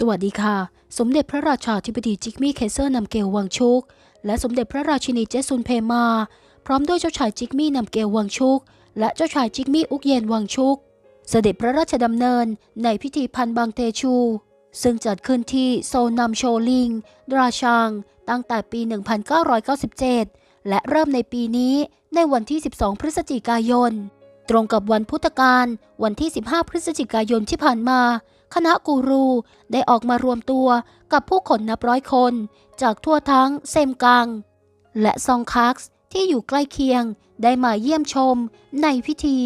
สวัสดีค่ะ สมเด็จพระราชาธิบดีจิกมี่เคเซอร์นำเกลวังชุก และสมเด็จพระราชินีเจสุนเพมา พร้อมด้วยเจ้าชายจิกมี่นำเกลวังชุก และเจ้าชายจิกมี่อุกเยนวังชุก เสด็จพระราชดำเนินในพิธีพันบางเตชู ซึ่งจัดขึ้นที่โซนัมโชลิงดราชางตั้งแต่ปี 1997 และเริ่มในปีนี้ในวันที่ 12 พฤศจิกายน ตรงกับวันพุทธกาลวันที่ 15 พฤศจิกายนที่ผ่านมา คณะกูรูได้ออกมารวมตัวกับผู้คนนับร้อยคน จากทั่วทั้งเซมกัง และซองคักส์ที่อยู่ใกล้เคียงได้มาเยี่ยมชมในพิธี